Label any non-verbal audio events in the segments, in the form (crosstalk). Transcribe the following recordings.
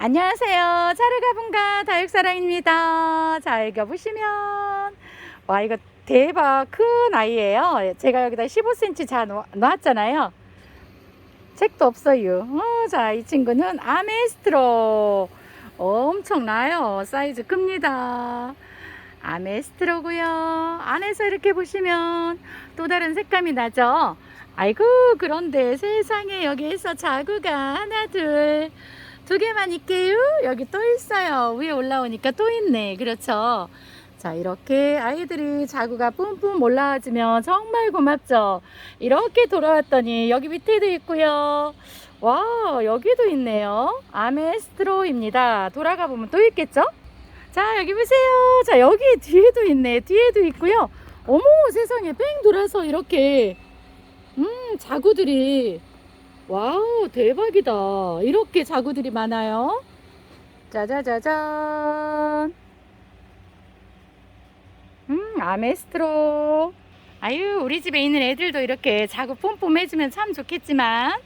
안녕하세요. 자르가분가 다육사랑입니다. 자, 여기 보시면, 와, 이거 대박 큰 아이예요. 제가 여기다 15cm 자 놓- 놨잖아요. 책도 없어요. 어, 자, 이 친구는 아메스트로. 엄청나요. 사이즈 큽니다. 아메스트로고요. 안에서 이렇게 보시면 또 다른 색감이 나죠. 아이고, 그런데 세상에 여기에서 자구가 하나, 둘, 두 개만 있게요. 여기 또 있어요. 위에 올라오니까 또 있네. 그렇죠. 자, 이렇게 아이들이 자구가 뿜뿜 올라와주면 정말 고맙죠. 이렇게 돌아왔더니 여기 밑에도 있고요. 와, 여기도 있네요. 아메스트로입니다. 돌아가 보면 또 있겠죠? 자, 여기 보세요. 자, 여기 뒤에도 있네. 뒤에도 있고요. 어머, 세상에 뺑 돌아서 이렇게 음, 자구들이 와우, 대박이다. 이렇게 자구들이 많아요. 짜자자잔. 음, 아메스트로. 아유, 우리 집에 있는 애들도 이렇게 자구 뿜뿜 해주면 참 좋겠지만,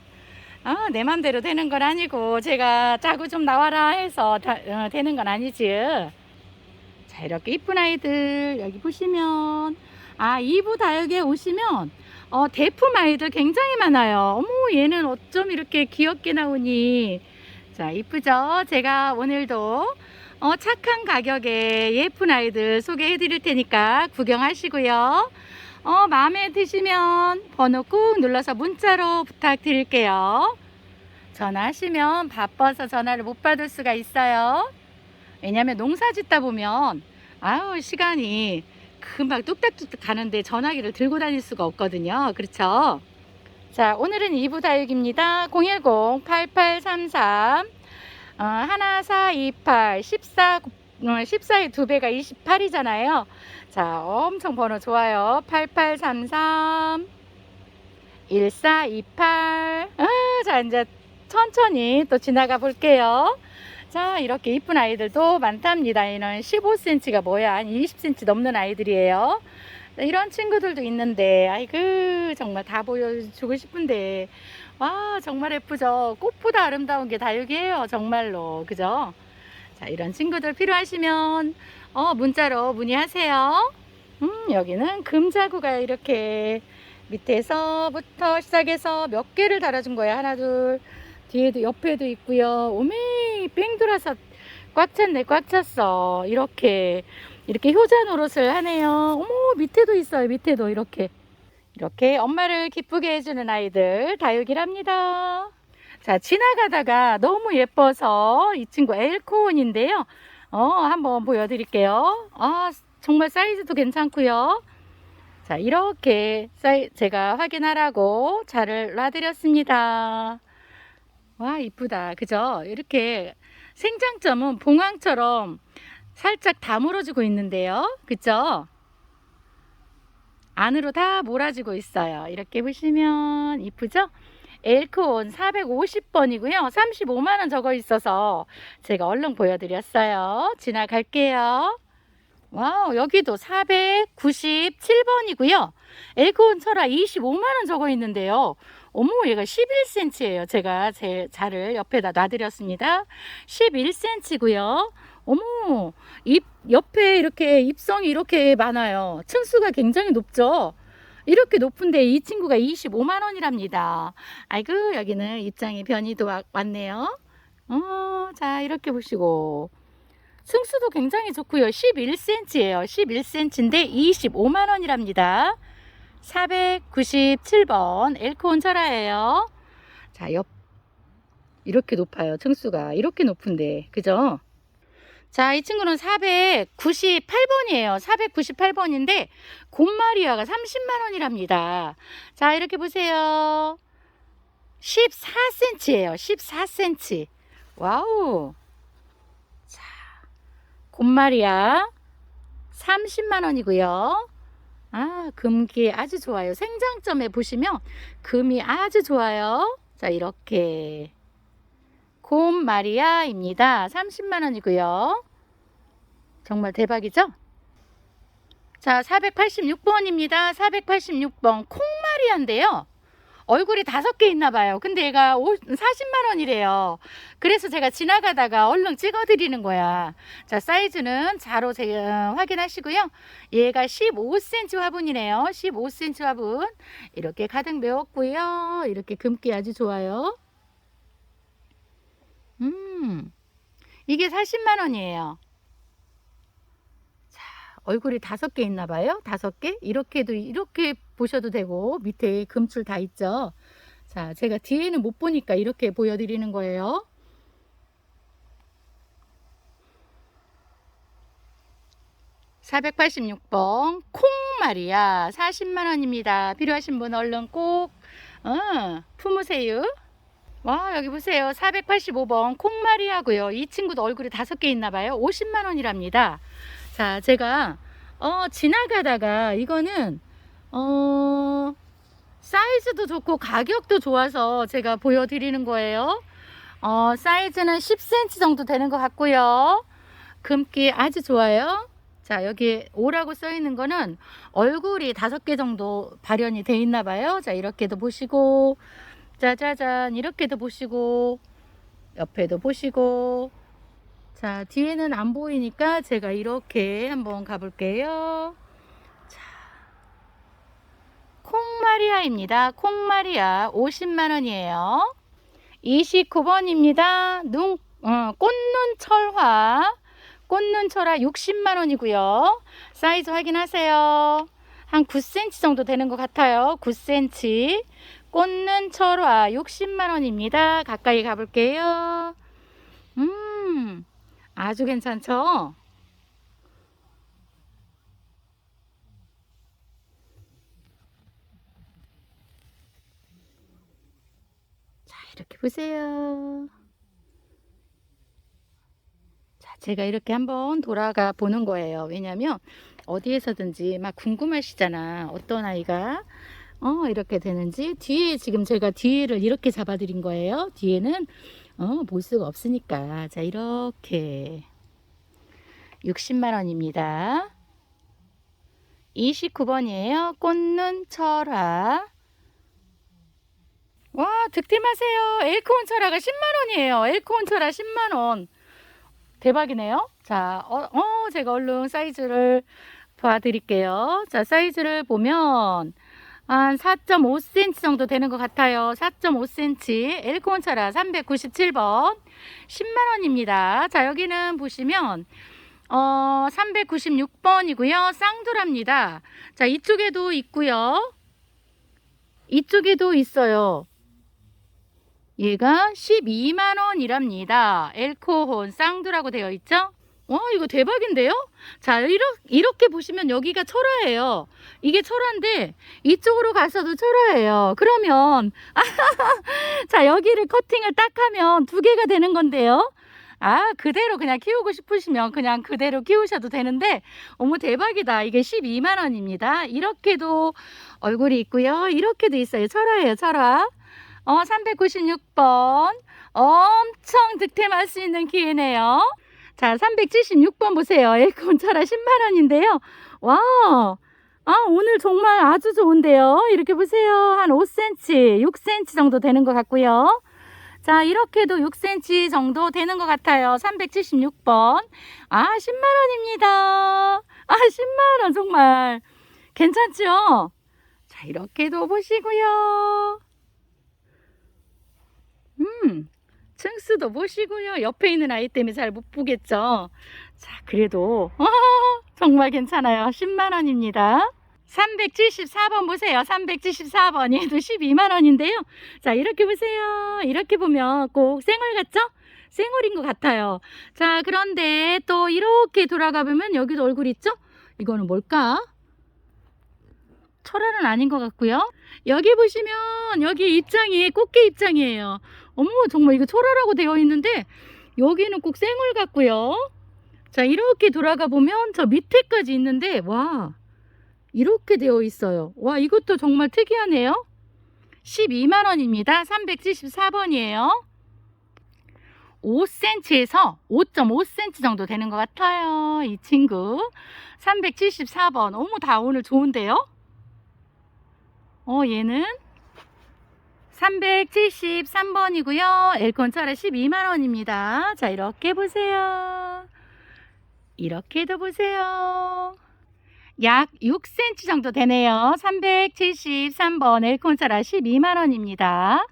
아, 내 맘대로 되는 건 아니고, 제가 자구 좀 나와라 해서 다, 어, 되는 건 아니지. 자, 이렇게 이쁜 아이들, 여기 보시면, 아, 이부 다육에 오시면, 어, 대품 아이들 굉장히 많아요. 어머, 얘는 어쩜 이렇게 귀엽게 나오니. 자, 이쁘죠? 제가 오늘도 어, 착한 가격에 예쁜 아이들 소개해 드릴 테니까 구경하시고요. 어, 마음에 드시면 번호 꾹 눌러서 문자로 부탁드릴게요. 전화하시면 바빠서 전화를 못 받을 수가 있어요. 왜냐면 농사 짓다 보면 아우 시간이 금방 뚝딱뚝딱 가는데 전화기를 들고 다닐 수가 없거든요. 그렇죠? 자, 오늘은 2부 다육입니다. 010-8833 어, 하나, 사, 이, 팔, 14, 어, 14의 두 배가 28이잖아요. 자, 엄청 번호 좋아요. 8833 1428 아, 자, 이제 천천히 또 지나가 볼게요. 자, 이렇게 이쁜 아이들도 많답니다. 이는 15cm가 뭐야? 한 20cm 넘는 아이들이에요. 자, 이런 친구들도 있는데, 아이고, 정말 다 보여주고 싶은데, 와, 정말 예쁘죠? 꽃보다 아름다운 게 다육이에요. 정말로. 그죠? 자, 이런 친구들 필요하시면, 어, 문자로 문의하세요. 음, 여기는 금자구가 이렇게 밑에서부터 시작해서 몇 개를 달아준 거예요. 하나, 둘. 뒤에도 옆에도 있고요. 오메 뺑 돌아서 꽉 찼네 꽉 찼어. 이렇게 이렇게 효자 노릇을 하네요. 어머 밑에도 있어요 밑에도 이렇게. 이렇게 엄마를 기쁘게 해주는 아이들 다육이랍니다. 자 지나가다가 너무 예뻐서 이 친구 엘코온인데요. 어 한번 보여드릴게요. 아 정말 사이즈도 괜찮고요. 자 이렇게 사이, 제가 확인하라고 자를 놔드렸습니다 와 이쁘다. 그죠? 이렇게 생장점은 봉황처럼 살짝 다물어지고 있는데요. 그죠? 안으로 다 몰아지고 있어요. 이렇게 보시면 이쁘죠? 엘크온 450번이고요. 35만원 적어 있어서 제가 얼른 보여드렸어요. 지나갈게요. 와우 여기도 497번이고요. 엘크온 철화 25만원 적어 있는데요 어머 얘가 11cm예요. 제가 제 자를 옆에다 놔드렸습니다. 11cm고요. 어머 잎 옆에 이렇게 잎성이 이렇게 많아요. 층수가 굉장히 높죠? 이렇게 높은데 이 친구가 25만 원이랍니다. 아이고 여기는 입장이 변이도 와- 왔네요. 어, 자 이렇게 보시고. 층수도 굉장히 좋고요. 11cm예요. 11cm인데 25만 원이랍니다 497번 엘코온 철화예요. 자, 옆 이렇게 높아요. 층수가 이렇게 높은데. 그죠? 자, 이 친구는 498번이에요. 498번인데 곰마리아가 30만 원이랍니다. 자, 이렇게 보세요. 14cm예요. 14cm. 와우. 자, 곰마리아 30만 원이고요. 아, 금기 아주 좋아요. 생장점에 보시면 금이 아주 좋아요. 자, 이렇게. 곰 마리아입니다. 30만 원이고요. 정말 대박이죠? 자, 486번입니다. 486번 콩마리아인데요. 얼굴이 다섯 개 있나 봐요. 근데 얘가 40만 원이래요. 그래서 제가 지나가다가 얼른 찍어 드리는 거야. 자, 사이즈는 자로 제, 어, 확인하시고요. 얘가 15cm 화분이네요. 15cm 화분. 이렇게 가득 메웠고요. 이렇게 금기 아주 좋아요. 음. 이게 40만 원이에요. 자, 얼굴이 다섯 개 있나 봐요. 다섯 개. 이렇게도 이렇게 보셔도 되고 밑에 금줄 다 있죠. 자, 제가 뒤에는 못 보니까 이렇게 보여드리는 거예요. (486번) 콩말이야 (40만 원입니다) 필요하신 분 얼른 꼭 어, 품으세요 와 여기 보세요 485번 콩마리아고요 이 친구도 얼굴이 다섯 개 있나 봐요 50만 원이랍니다 자 제가 어 지나가다가 이거는 어 사이즈도 좋고 가격도 좋아서 제가 보여드리는 거예요. 어 사이즈는 10cm 정도 되는 것 같고요. 금기 아주 좋아요. 자 여기 오라고 써 있는 거는 얼굴이 다섯 개 정도 발현이 돼 있나 봐요. 자 이렇게도 보시고 짜자잔 이렇게도 보시고 옆에도 보시고 자 뒤에는 안 보이니까 제가 이렇게 한번 가볼게요. 자 콩마리아입니다. 콩마리아 50만원이에요. 29번입니다. 눈, 어, 꽃눈 철화. 꽃눈 철화 60만원이고요. 사이즈 확인하세요. 한 9cm 정도 되는 것 같아요. 9cm 꽃는 철화 60만원입니다. 가까이 가볼게요. 음, 아주 괜찮죠? 자, 이렇게 보세요. 자, 제가 이렇게 한번 돌아가 보는 거예요. 왜냐면 어디에서든지 막 궁금하시잖아. 어떤 아이가 어, 이렇게 되는지 뒤에 지금 제가 뒤에를 이렇게 잡아 드린 거예요. 뒤에는 어, 볼 수가 없으니까. 자, 이렇게 60만 원입니다. 29번이에요. 꽃눈 철화. 와, 득템하세요. 엘코온 철화가 10만 원이에요. 엘코온 철화 10만 원. 대박이네요. 자, 어, 어, 제가 얼른 사이즈를 봐드릴게요. 자, 사이즈를 보면 한 4.5cm 정도 되는 것 같아요. 4.5cm 엘코온차라 397번 10만원입니다. 자 여기는 보시면 어 396번이고요. 쌍두랍니다. 자 이쪽에도 있고요. 이쪽에도 있어요. 얘가 12만원이랍니다. 엘코혼 쌍두라고 되어 있죠? 와 이거 대박인데요? 자 이렇게, 이렇게 보시면 여기가 철화예요. 이게 철화인데 이쪽으로 가서도 철화예요. 그러면 (laughs) 자 여기를 커팅을 딱 하면 두 개가 되는 건데요. 아 그대로 그냥 키우고 싶으시면 그냥 그대로 키우셔도 되는데 어머 대박이다. 이게 12만 원입니다. 이렇게도 얼굴이 있고요. 이렇게도 있어요. 철화예요. 철화. 어 396번 엄청 득템할 수 있는 기회네요. 자, 376번 보세요. 에어컨 차라 10만원인데요. 와, 아, 오늘 정말 아주 좋은데요. 이렇게 보세요. 한 5cm, 6cm 정도 되는 것 같고요. 자, 이렇게도 6cm 정도 되는 것 같아요. 376번. 아, 10만원입니다. 아, 10만원 정말. 괜찮죠? 자, 이렇게도 보시고요. 음, 층수도 보시고요. 옆에 있는 아이 때문에 잘 못 보겠죠. 자, 그래도 어, 정말 괜찮아요. 10만 원입니다. 374번 보세요. 374번 얘도 12만 원인데요. 자, 이렇게 보세요. 이렇게 보면 꼭 생얼 같죠? 생얼인 것 같아요. 자, 그런데 또 이렇게 돌아가 보면 여기도 얼굴 있죠? 이거는 뭘까? 철화는 아닌 것 같고요. 여기 보시면 여기 입장이 꽃게 입장이에요. 어머 정말 이거 철화라고 되어 있는데 여기는 꼭 생얼 같고요. 자 이렇게 돌아가 보면 저 밑에까지 있는데 와 이렇게 되어 있어요. 와 이것도 정말 특이하네요. 12만원입니다. 374번이에요. 5cm에서 5.5cm 정도 되는 것 같아요. 이 친구. 374번. 어머, 다 오늘 좋은데요? 어, 얘는 373번이고요. 엘콘차라 12만원입니다. 자, 이렇게 보세요. 이렇게도 보세요. 약 6cm 정도 되네요. 373번 엘콘 차라 12만원입니다.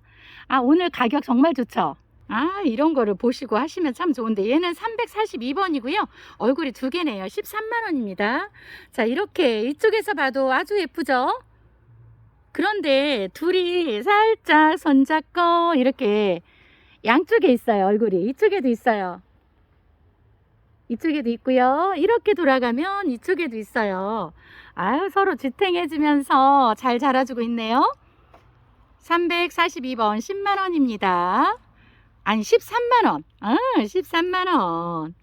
아, 오늘 가격 정말 좋죠? 아, 이런 거를 보시고 하시면 참 좋은데 얘는 342번이고요. 얼굴이 두 개네요. 13만 원입니다. 자, 이렇게 이쪽에서 봐도 아주 예쁘죠? 그런데 둘이 살짝 손잡고 이렇게 양쪽에 있어요. 얼굴이. 이쪽에도 있어요. 이쪽에도 있고요. 이렇게 돌아가면 이쪽에도 있어요. 아유, 서로 지탱해주면서 잘 자라주고 있네요. 342번 10만원입니다. 아니, 13만원. 아, 13만원.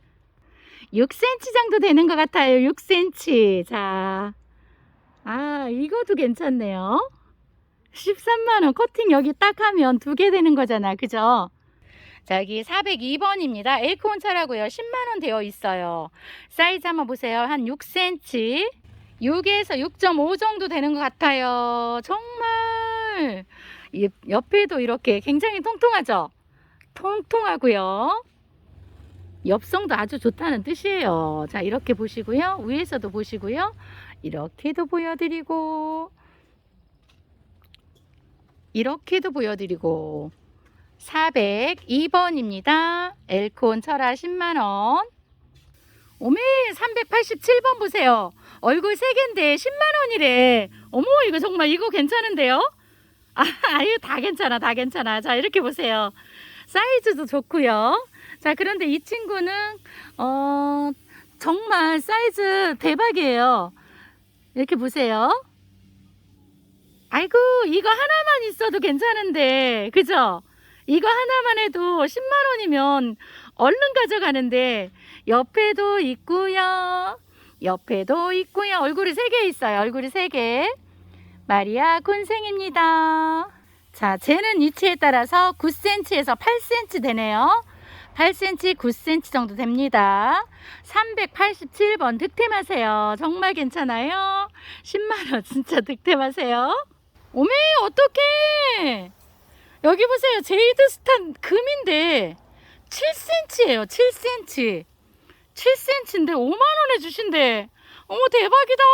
6cm 정도 되는 것 같아요. 6cm. 자. 아, 이것도 괜찮네요. 13만원. 커팅 여기 딱 하면 두 개 되는 거잖아. 그죠? 자, 여기 402번입니다. 에이콘 차라고요. 10만원 되어 있어요. 사이즈 한번 보세요. 한 6cm. 6에서 6.5 정도 되는 것 같아요. 정말. 이 옆에도 이렇게 굉장히 통통하죠? 통통하고요. 엽성도 아주 좋다는 뜻이에요. 자, 이렇게 보시고요. 위에서도 보시고요. 이렇게도 보여드리고, 이렇게도 보여드리고, 402번입니다. 엘콘 철화 10만원. 오메, 387번 보세요. 얼굴 3개인데 10만원이래. 어머, 이거 정말 이거 괜찮은데요? 아, 아유, 다 괜찮아, 다 괜찮아. 자, 이렇게 보세요. 사이즈도 좋고요. 자, 그런데 이 친구는, 어, 정말 사이즈 대박이에요. 이렇게 보세요. 아이고, 이거 하나만 있어도 괜찮은데, 그죠? 이거 하나만 해도 10만 원이면 얼른 가져가는데, 옆에도 있고요. 옆에도 있고요. 얼굴이 3개 있어요. 얼굴이 3개. 마리아 곤생입니다. 자, 재는 위치에 따라서 9cm에서 8cm 되네요. 8cm, 9cm 정도 됩니다. 387번 득템하세요. 정말 괜찮아요. 10만원 진짜 득템하세요. 오메, 어떡해. 여기 보세요. 제이드 스탄 금인데 7cm예요. 7cm. 7cm인데 5만원에 주신대. 어머, 대박이다.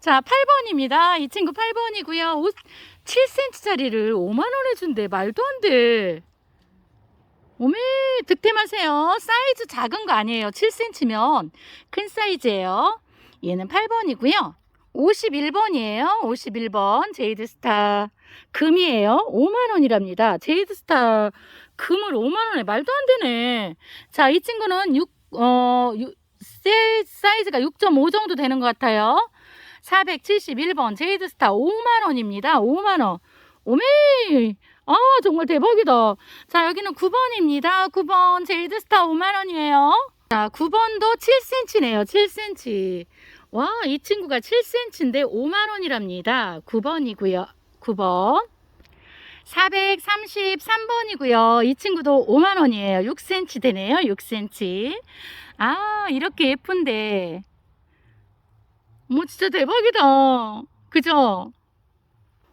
자, 8번입니다. 이 친구 8번이고요. 7cm짜리를 5만원에 준대. 말도 안 돼. 오메, 득템하세요. 사이즈 작은 거 아니에요. 7cm면 큰 사이즈예요. 얘는 8번이고요. 51번이에요. 51번 제이드스타 금이에요. 5만 원이랍니다. 제이드스타 금을 5만 원에 말도 안 되네. 자, 이 친구는 6, 어, 6, 사이즈가 6.5 정도 되는 것 같아요. 471번 제이드스타 5만 원입니다. 5만 원. 오메! 아, 정말 대박이다. 자, 여기는 9번입니다. 9번 제이드스타 5만 원이에요. 자, 9번도 7cm네요. 7cm. 와, 이 친구가 7cm인데 5만원이랍니다. 9번이고요. 9번. 433번이고요. 이 친구도 5만원이에요. 6cm 되네요. 6cm. 아, 이렇게 예쁜데. 뭐 진짜 대박이다. 그죠?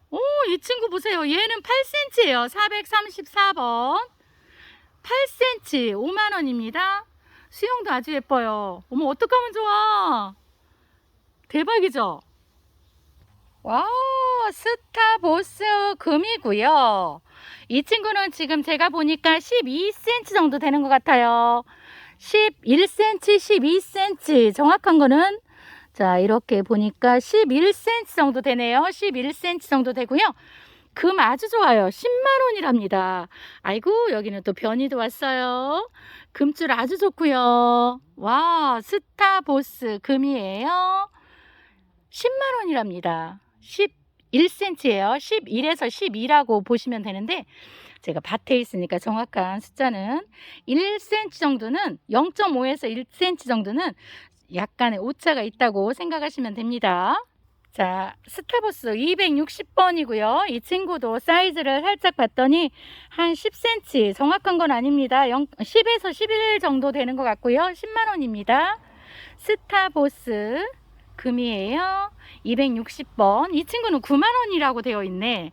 오, 이 친구 보세요. 얘는 8cm예요. 434번. 8cm 5만 원입니다. 수영도 아주 예뻐요. 어머, 어떡하면 좋아. 대박이죠? 와, 스타보스 금이고요. 이 친구는 지금 제가 보니까 12cm 정도 되는 것 같아요. 11cm, 12cm. 정확한 거는 자, 이렇게 보니까 11cm 정도 되네요. 11cm 정도 되고요. 금 아주 좋아요. 10만 원이랍니다. 아이고, 여기는 또 변이도 왔어요. 금줄 아주 좋고요. 와, 스타보스 금이에요. 10만 원이랍니다. 11cm예요. 11에서 12라고 보시면 되는데 제가 밭에 있으니까 정확한 숫자는 1cm 정도는 0.5에서 1cm 정도는 약간의 오차가 있다고 생각하시면 됩니다. 자, 스타버스 260번이고요. 이 친구도 사이즈를 살짝 봤더니 한 10cm 정확한 건 아닙니다. 0, 10에서 11 정도 되는 것 같고요. 10만 원입니다. 스타보스 금이에요. 260번. 이 친구는 9만 원이라고 되어 있네.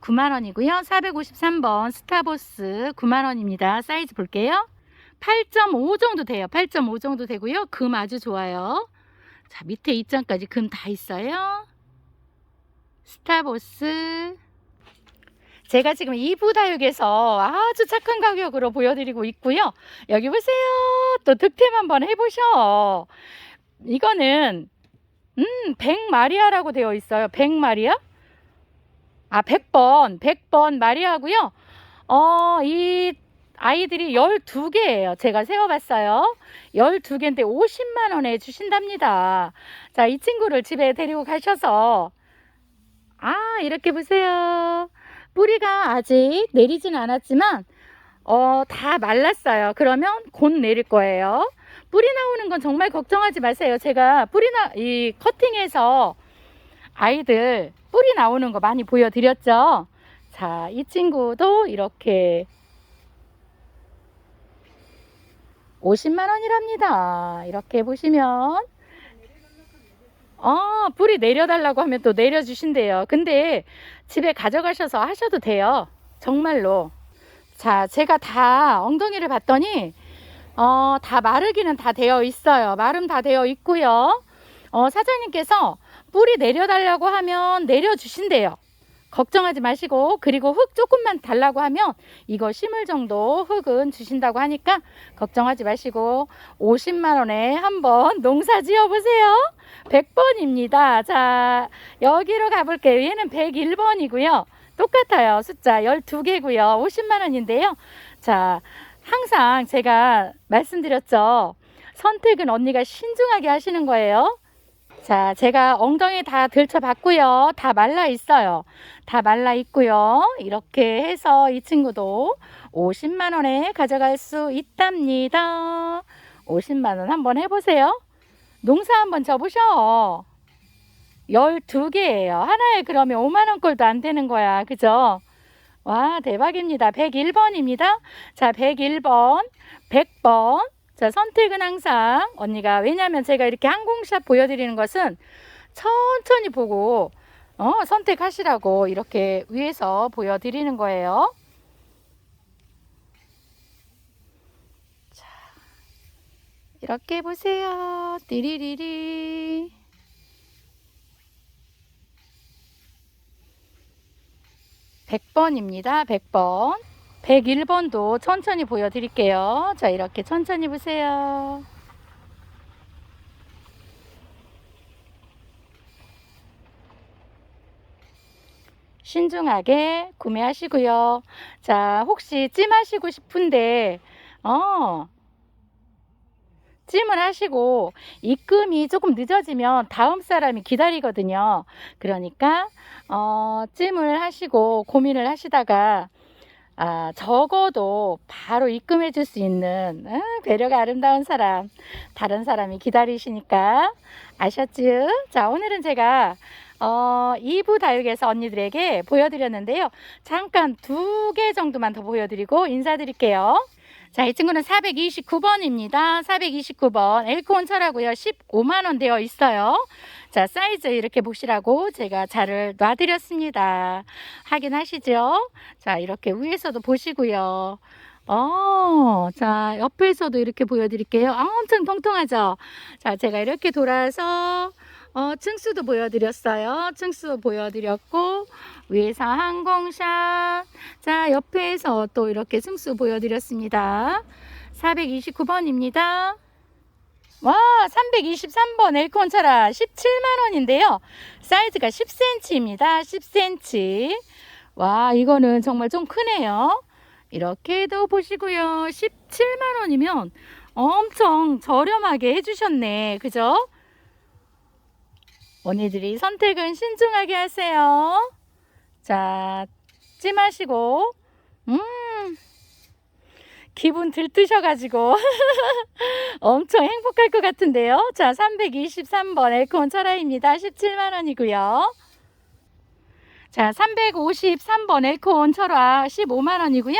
9만원이고요. 453번 스타보스 9만원입니다. 사이즈 볼게요. 8.5 정도 돼요. 8.5 정도 되고요. 금 아주 좋아요. 자, 밑에 입장까지 금 다 있어요. 스타보스. 제가 지금 2부 다육에서 아주 착한 가격으로 보여드리고 있고요. 여기 보세요. 또 득템 한번 해보셔. 이거는, 음, 100마리아라고 되어 있어요. 100마리아? 아, 100번. 100번 마리아고요. 어, 이 아이들이 12개예요. 제가 세어봤어요. 12개인데 50만 원에 주신답니다. 자, 이 친구를 집에 데리고 가셔서 아, 이렇게 보세요. 뿌리가 아직 내리진 않았지만 어, 다 말랐어요. 그러면 곧 내릴 거예요. 뿌리 나오는 건 정말 걱정하지 마세요. 제가 뿌리 나, 이 커팅해서 아이들 뿌리 나오는 거 많이 보여드렸죠. 자, 이 친구도 이렇게 50만 원이랍니다. 이렇게 보시면 어, 뿌리 내려달라고 하면 또 내려주신대요. 근데 집에 가져가셔서 하셔도 돼요. 정말로. 자, 제가 다 엉덩이를 봤더니 어, 다 마르기는 다 되어 있어요. 마름 다 되어 있고요. 어, 사장님께서 뿌리 내려달라고 하면 내려주신대요. 걱정하지 마시고 그리고 흙 조금만 달라고 하면 이거 심을 정도 흙은 주신다고 하니까 걱정하지 마시고 50만 원에 한번 농사 지어 보세요. 100번입니다. 자, 여기로 가 볼게요. 얘는 101번이고요. 똑같아요. 숫자 12개고요. 50만 원인데요. 자, 항상 제가 말씀드렸죠. 선택은 언니가 신중하게 하시는 거예요. 자, 제가 엉덩이 다 들쳐봤고요. 다 말라 있어요. 다 말라 있고요. 이렇게 해서 이 친구도 50만 원에 가져갈 수 있답니다. 50만 원 한번 해보세요. 농사 한번 접으셔. 12개예요. 하나에 그러면 5만 원 꼴도 안 되는 거야. 그죠? 와, 대박입니다. 101번입니다. 자, 101번, 100번. 자, 선택은 항상 언니가 왜냐면 제가 이렇게 항공샷 보여드리는 것은 천천히 보고 어, 선택하시라고 이렇게 위에서 보여드리는 거예요. 자, 이렇게 보세요. 띠리리리. 백번입니다 100번. 101번도 천천히 보여드릴게요. 자, 이렇게 천천히 보세요. 신중하게 구매하시고요. 자, 혹시 찜하시고 싶은데, 어, 찜을 하시고 입금이 조금 늦어지면 다음 사람이 기다리거든요. 그러니까, 어, 찜을 하시고 고민을 하시다가, 아, 적어도 바로 입금해 줄 수 있는 아, 배려가 아름다운 사람, 다른 사람이 기다리시니까 아셨지요? 자, 오늘은 제가 어, 2부 다육에서 언니들에게 보여드렸는데요. 잠깐 두 개 정도만 더 보여드리고 인사드릴게요. 자, 이 친구는 429번입니다. 429번 엘코온 철하고요. 15만원 되어 있어요. 자, 사이즈 이렇게 보시라고 제가 자를 놔드렸습니다. 확인하시죠? 자, 이렇게 위에서도 보시고요. 어, 자, 옆에서도 이렇게 보여드릴게요. 아, 엄청 통통하죠? 자, 제가 이렇게 돌아서 어, 층수도 보여드렸어요. 층수 보여드렸고, 위에서 항공샷. 자, 옆에서 또 이렇게 층수 보여드렸습니다. 429번입니다. 와, 323번 엘콘 차라 17만원인데요. 사이즈가 10cm입니다. 10cm. 와, 이거는 정말 좀 크네요. 이렇게도 보시고요. 17만원이면 엄청 저렴하게 해주셨네. 그죠? 언니들이 선택은 신중하게 하세요. 자, 찜하시고, 음, 기분 들뜨셔가지고 (laughs) 엄청 행복할 것 같은데요. 자, 323번 엘콘 철화입니다. 17만원이고요. 자, 353번 엘콘 철화 15만 원이고요.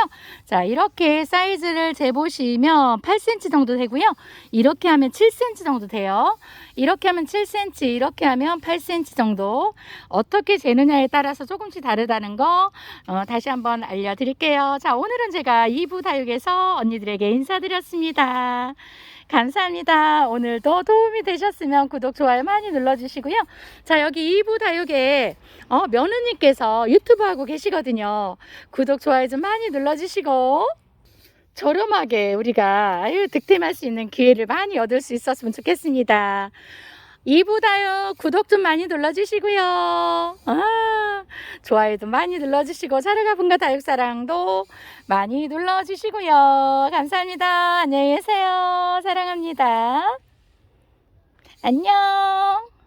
자, 이렇게 사이즈를 재보시면 8cm 정도 되고요. 이렇게 하면 7cm 정도 돼요. 이렇게 하면 7cm, 이렇게 하면 8cm 정도. 어떻게 재느냐에 따라서 조금씩 다르다는 거 어, 다시 한번 알려드릴게요. 자, 오늘은 제가 2부 다육에서 언니들에게 인사드렸습니다. 감사합니다. 오늘도 도움이 되셨으면 구독, 좋아요 많이 눌러주시고요. 자, 여기 2부 다육에 어, 며느님께서 유튜브 하고 계시거든요. 구독, 좋아요 좀 많이 눌러주시고 저렴하게 우리가 득템할 수 있는 기회를 많이 얻을 수 있었으면 좋겠습니다. 2부 다육 구독 좀 많이 눌러주시고요. 아, 좋아요도 많이 눌러주시고 자르가분과 다육사랑도 많이 눌러주시고요. 감사합니다. 안녕히 계세요. 사랑합니다. 안녕.